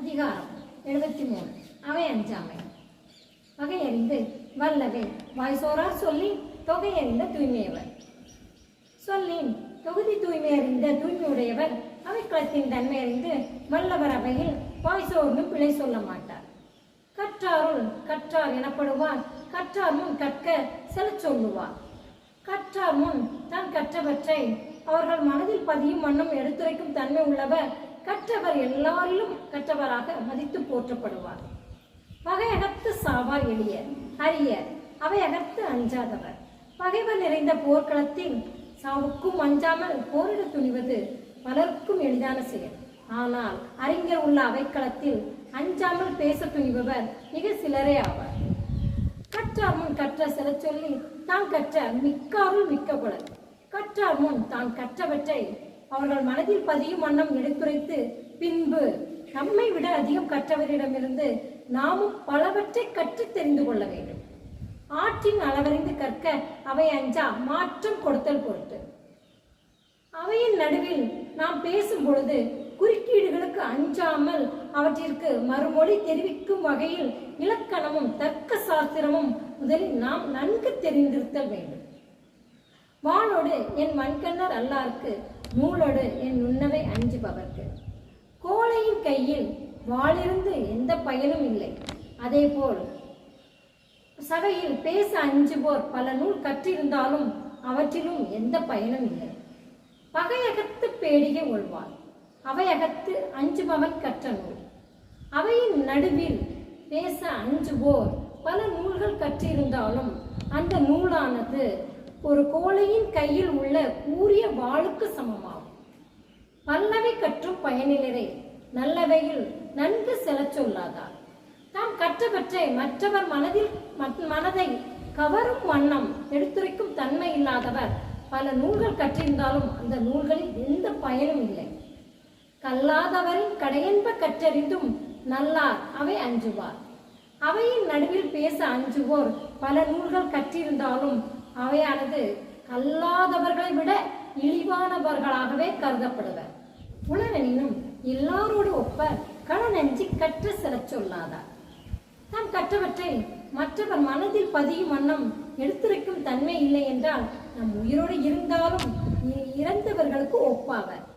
அதிகாரம் எழுபத்தி மூணு. அவை அஞ்சாமை. வகையறிந்து வல்லவே வாய்சோரார் சொல்லி தொகையறிந்த தூய்மையவர். சொல்லின் தொகுதி தூய்மை அறிந்த தூய்மையுடையவர். அவைக்களத்தின் தன்மை அறிந்து வல்லவர் அவையில் வாய்சோர்ந்து பிழை சொல்ல மாட்டார். கற்றாருள் கற்றார் எனப்படுவார். கற்றார் முன் கற்க செலச் சொல்லுவார். கற்றார் முன் தான் கற்றவற்றை அவர்கள் மனதில் பதியும் வண்ணம் எடுத்துரைக்கும் தன்மை உள்ளவர். கற்றவர் எல்லாரிலும் கற்றவராக மதித்து போற்றப்படுவார். பகையகத்து சாவார் எளியர் அரியர் அவை அகத்து அஞ்சாதவர். பகைவர் நிறைந்த போர்க்களத்தில் சாவுக்கும் அஞ்சாமல் போரிட துணிவது பலருக்கும் எளிதான செயல். ஆனால் அறிஞர் உள்ள அவைக்களத்தில் அஞ்சாமல் பேச துணிபவர் மிக சிலரே ஆவார். கற்றார் முன் கற்ற சில சொல்லி தான் கற்ற மிக்காருள் மிக்க புலர் கற்றார் முன் தான் கற்றவற்றை அவர்கள் மனதில் பதியும் வண்ணம் எடுத்துரைத்து பின்பு நம்மை விட அதிகம் கற்றவரிடமிருந்து நாமும் பலவற்றை கற்றுத் தெரிந்து கொள்ள வேண்டும். ஆற்றின் அளவறிந்து கற்க அவை அஞ்சா மாற்றம் கொடுத்தல் பொருட்டு. அவையின் நடுவில் நாம் பேசும் பொழுது குறுக்கீடுகளுக்கு அஞ்சாமல் அவற்றிற்கு மறுமொழி தெரிவிக்கும் வகையில் இலக்கணமும் தர்க்க சாஸ்திரமும் முதலில் நாம் நன்கு தெரிந்திருத்தல் வேண்டும். வானோடு என் மண்கண்ணர் அல்லாருக்கு நூலோடு என் நுண்ணவை அஞ்சுபவர்க்கு கோழையின் கையில் வாளிருந்து எந்த பயனும் இல்லை. அதே போல் சபையில் பேச அஞ்சுவோர் பல நூல் கற்றிருந்தாலும் அவற்றிலும் எந்த பயனும் இல்லை. பகையகத்து பேடிகை ஒழ்வார் அவையகத்து அஞ்சுபவன் கற்ற நூல். அவையின் நடுவில் பேச அஞ்சுவோர் பல நூல்கள் கற்றிருந்தாலும் அந்த நூலானது ஒரு கோழையின் கையில் உள்ள கூறிய வாளுக்கு சமமாகும். பல்லவை கற்றும் பயனிலரே நல்லவையில் நன்கு செலச் சொல்லாதார். தாம் கற்றவற்றை மற்றவர் மனதில் மத்- மனதை கவரும் வண்ணம் எடுத்துரைக்கும் தன்மை இல்லாதவர் பல நூல்கள் கற்றிருந்தாலும் அந்த நூல்களில் எந்த பயனும் இல்லை. கல்லாதவரின் கடையென்ப கற்றறிந்தும் நல்லார் அவை அஞ்சுவார். அவையின் நடுவில் பேச அஞ்சுவோர் பல நூல்கள் கற்றிருந்தாலும் அவையானது கல்லாதவர்களை விட இழிவானவர்களாகவே கருதப்படுவர். புலனெனினும் எல்லாரோடு ஒப்ப களநெஞ்சி கற்ற சிலச் சொல்லாதார். தாம் கற்றவற்றை மற்றவர் மனதில் பதியும் வண்ணம் எடுத்திருக்கும் தன்மை இல்லை என்றால் நம் உயிரோடு இருந்தாலும் இ- இறந்தவர்களுக்கு ஒப்பாவர்.